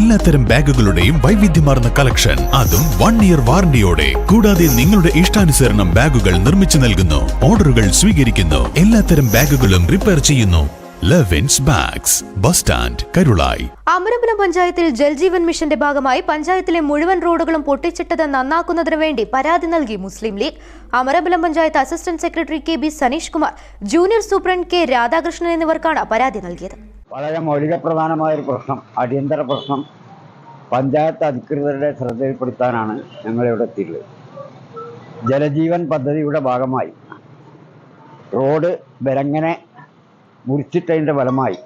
എല്ലാത്തരം ബാഗുകളുടെയും വൈവിധ്യമാർന്ന കളക്ഷൻ. അതും വൺ ഇയർ വാറണ്ടിയോടെ കൂടാതെ നിങ്ങളുടെ ഇഷ്ടാനുസരണം ബാഗുകൾ നിർമ്മിച്ചു നൽകുന്നു. ഓർഡറുകൾ സ്വീകരിക്കുന്നു. എല്ലാത്തരം ബാഗുകളും റിപ്പയർ ചെയ്യുന്നു. Levins bags bus stand Karulai Amarambalam പഞ്ചായത്തിൽ ജൽജീവൻ മിഷന്റെ ഭാഗമായി പഞ്ചായത്തിലെ മുഴുവൻ റോഡുകളും പൊട്ടിച്ചിട്ടത് നന്നാക്കുന്നതിന് വേണ്ടി പരാതി നൽകി Muslim League. Amarambalam panchayat assistant secretary K B Saneesh Kumar junior superintendent K Radhakrishnan എന്നിവർക്കാണ് പരാതി നൽകിയത്. വളരെ മൗലികപ്രധാനമായൊരു പ്രശ്നം അടിയന്തര പ്രശ്നം പഞ്ചായത്ത് അധികൃതരുടെ ശ്രദ്ധയിൽപ്പെടുത്താനാണ് ഞങ്ങളിവിടെ എത്തിയിട്ടുള്ളത്. ജലജീവൻ പദ്ധതിയുടെ ഭാഗമായി റോഡ് ബലങ്ങനെ മുറിച്ചിട്ടതിന്റെ ഫലമായി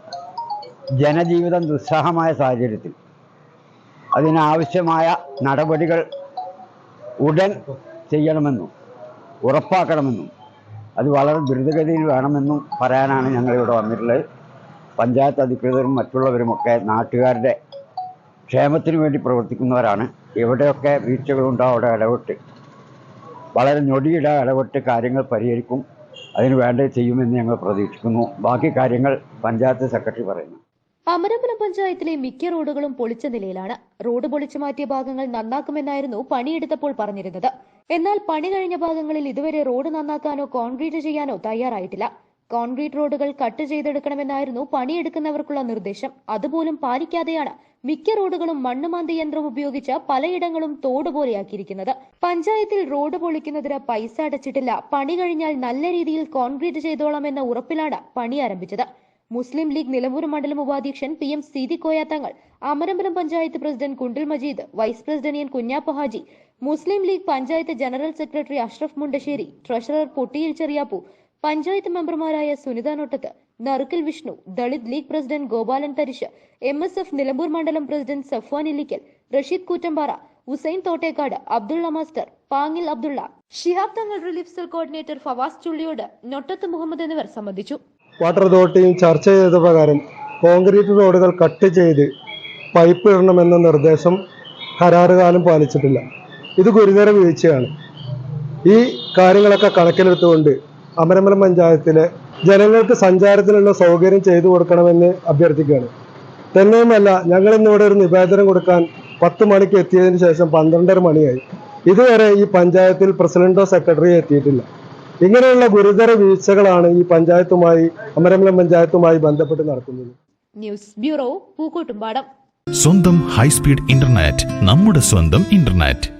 ജനജീവിതം ദുസ്സഹമായ സാഹചര്യത്തിൽ അതിനാവശ്യമായ നടപടികൾ ഉടൻ ചെയ്യണമെന്നും ഉറപ്പാക്കണമെന്നും അത് വളരെ ദ്രുതഗതിയിൽ വേണമെന്നും പറയാനാണ് ഞങ്ങളിവിടെ വന്നിട്ടുള്ളത്. പഞ്ചായത്ത് അധികൃതരും മറ്റുള്ളവരുമൊക്കെ നാട്ടുകാരുടെ ക്ഷേമത്തിന് വേണ്ടി പ്രവർത്തിക്കുന്നവരാണ്. എവിടെയൊക്കെ വീഴ്ചകളുണ്ടോ അവിടെ ഇടപെട്ട് വളരെ ഞൊടിയിട ഇടപെട്ട് കാര്യങ്ങൾ പരിഹരിക്കും അതിന് വേണ്ടത് ചെയ്യുമെന്ന് ഞങ്ങൾ പ്രതീക്ഷിക്കുന്നു. ബാക്കി കാര്യങ്ങൾ പഞ്ചായത്ത് സെക്രട്ടറി പറയുന്നു. അമരമ്പലം പഞ്ചായത്തിലെ മിക്ക റോഡുകളും പൊളിച്ച നിലയിലാണ്. റോഡ് പൊളിച്ചു മാറ്റിയ ഭാഗങ്ങൾ നന്നാക്കുമെന്നായിരുന്നു പണിയെടുത്തപ്പോൾ പറഞ്ഞിരുന്നത്. എന്നാൽ പണി കഴിഞ്ഞ ഭാഗങ്ങളിൽ ഇതുവരെ റോഡ് നന്നാക്കാനോ കോൺക്രീറ്റ് ചെയ്യാനോ തയ്യാറായിട്ടില്ല. കോൺക്രീറ്റ് റോഡുകൾ കട്ട് ചെയ്തെടുക്കണമെന്നായിരുന്നു പണിയെടുക്കുന്നവർക്കുള്ള നിർദ്ദേശം. അതുപോലും പാലിക്കാതെയാണ് മിക്ക റോഡുകളും മണ്ണുമാന്തി യന്ത്രം ഉപയോഗിച്ച് പലയിടങ്ങളും തോട് പോലെയാക്കിയിരിക്കുന്നത്. പഞ്ചായത്തിൽ റോഡ് പൊളിക്കുന്നതിന് പൈസ അടച്ചിട്ടില്ല. പണി കഴിഞ്ഞാൽ നല്ല രീതിയിൽ കോൺക്രീറ്റ് ചെയ്തോളാമെന്ന ഉറപ്പിലാണ് പണി ആരംഭിച്ചത്. മുസ്ലിം ലീഗ് നിലമ്പൂർ മണ്ഡലം ഉപാധ്യക്ഷൻ P M Seethi Koyathangal Amarambalam panchayat president Kundil Majeed vice president N Kunhappa Haji Muslim League panchayat general secretary Ashraf Mundassery treasurer Pottiyil Cheriyappu panchayat മെമ്പർമാരായ Sunitha Nottath Narukkal Vishnu Dalit League president Gopalan Tharish M S F Nilambur മണ്ഡലം president Safwan Illikkal Rasheed Koottambara Hussain Thottekkad Abdullah master Pangil Abdullah. Shihab Thangal relief cell coordinator Fawas Chulliyode Nottath Muhammad എന്നിവർ സംബന്ധിച്ചു. Water അതോറിറ്റിയും ചർച്ച ചെയ്ത പ്രകാരം concrete റോഡുകൾ cut ചെയ്ത് pipe ഇടണമെന്ന നിർദ്ദേശം കരാറുകാലം പാലിച്ചിട്ടില്ല. ഇത് ഗുരുതര വീഴ്ചയാണ്. ഈ കാര്യങ്ങളൊക്കെ കണക്കിലെടുത്തുകൊണ്ട് അമരമ്പലം പഞ്ചായത്തിലെ ജനങ്ങൾക്ക് സഞ്ചാരത്തിനുള്ള സൗകര്യം ചെയ്തു കൊടുക്കണമെന്ന് അഭ്യർത്ഥിക്കുകയാണ്. തന്നെയുമല്ല ഞങ്ങൾ ഇന്നിവിടെ ഒരു നിവേദനം കൊടുക്കാൻ പത്ത് മണിക്ക് എത്തിയതിന് ശേഷം പന്ത്രണ്ടര മണിയായി. ഇതുവരെ ഈ പഞ്ചായത്തിൽ പ്രസിഡന്റോ സെക്രട്ടറിയോ എത്തിയിട്ടില്ല. ഇങ്ങനെയുള്ള ഗുരുതര വീഴ്ചകളാണ് ഈ പഞ്ചായത്തുമായി അമരമലം പഞ്ചായത്തുമായി ബന്ധപ്പെട്ട് നടക്കുന്നത്. News bureau Pookkottumpadam. സ്വന്തം ഹൈസ്പീഡ് ഇന്റർനെറ്റ് നമ്മുടെ സ്വന്തം ഇന്റർനെറ്റ്.